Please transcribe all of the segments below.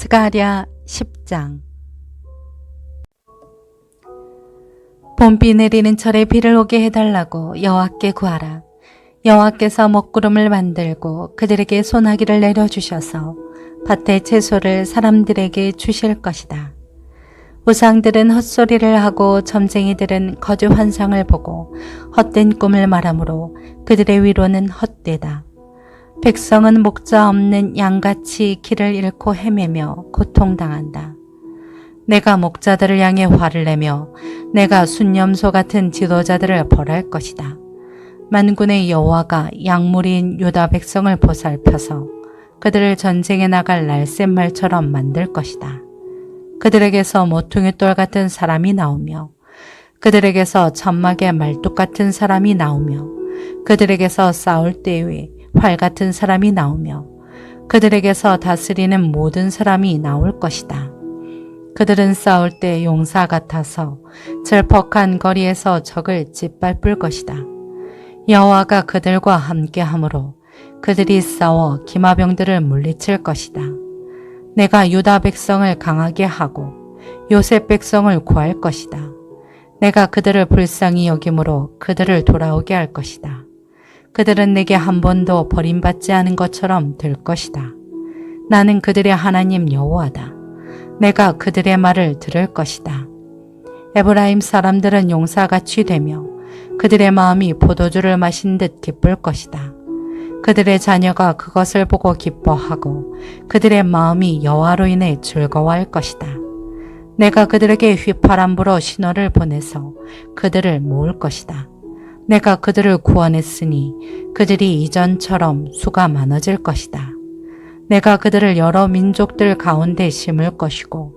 스가랴 10장 봄비 내리는 철에 비를 오게 해달라고 여호와께 구하라. 여호와께서 먹구름을 만들고 그들에게 소나기를 내려주셔서 밭의 채소를 사람들에게 주실 것이다. 우상들은 헛소리를 하고 점쟁이들은 거짓 환상을 보고 헛된 꿈을 말하므로 그들의 위로는 헛되다. 백성은 목자 없는 양같이 길을 잃고 헤매며 고통당한다. 내가 목자들을 향해 화를 내며 내가 순념소 같은 지도자들을 벌할 것이다. 만군의 여호와가 양무리인 유다 백성을 보살펴서 그들을 전쟁에 나갈 날쌘 말처럼 만들 것이다. 그들에게서 모퉁이 돌 같은 사람이 나오며 그들에게서 천막의 말뚝 같은 사람이 나오며 그들에게서 싸울 때에 활 같은 사람이 나오며 그들에게서 다스리는 모든 사람이 나올 것이다. 그들은 싸울 때 용사 같아서 절퍽한 거리에서 적을 짓밟을 것이다. 여호와가 그들과 함께하므로 그들이 싸워 기마병들을 물리칠 것이다. 내가 유다 백성을 강하게 하고 요셉 백성을 구할 것이다. 내가 그들을 불쌍히 여김으로 그들을 돌아오게 할 것이다. 그들은 내게 한 번도 버림받지 않은 것처럼 될 것이다. 나는 그들의 하나님 여호와다. 내가 그들의 말을 들을 것이다. 에브라임 사람들은 용사같이 되며 그들의 마음이 포도주를 마신 듯 기쁠 것이다. 그들의 자녀가 그것을 보고 기뻐하고 그들의 마음이 여호와로 인해 즐거워할 것이다. 내가 그들에게 휘파람부로 신호를 보내서 그들을 모을 것이다. 내가 그들을 구원했으니 그들이 이전처럼 수가 많아질 것이다. 내가 그들을 여러 민족들 가운데 심을 것이고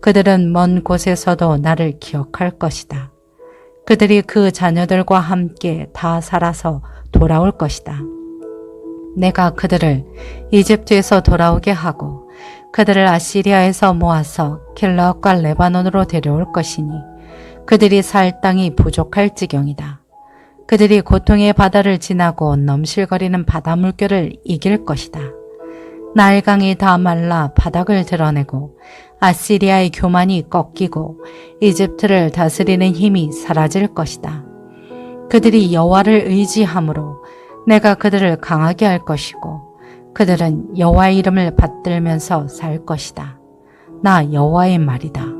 그들은 먼 곳에서도 나를 기억할 것이다. 그들이 그 자녀들과 함께 다 살아서 돌아올 것이다. 내가 그들을 이집트에서 돌아오게 하고 그들을 아시리아에서 모아서 킬라앗과 레바논으로 데려올 것이니 그들이 살 땅이 부족할 지경이다. 그들이 고통의 바다를 지나고 넘실거리는 바다 물결을 이길 것이다. 나일강이 다 말라 바닥을 드러내고 아시리아의 교만이 꺾이고 이집트를 다스리는 힘이 사라질 것이다. 그들이 여호와를 의지함으로 내가 그들을 강하게 할 것이고 그들은 여호와의 이름을 받들면서 살 것이다. 나 여호와의 말이다.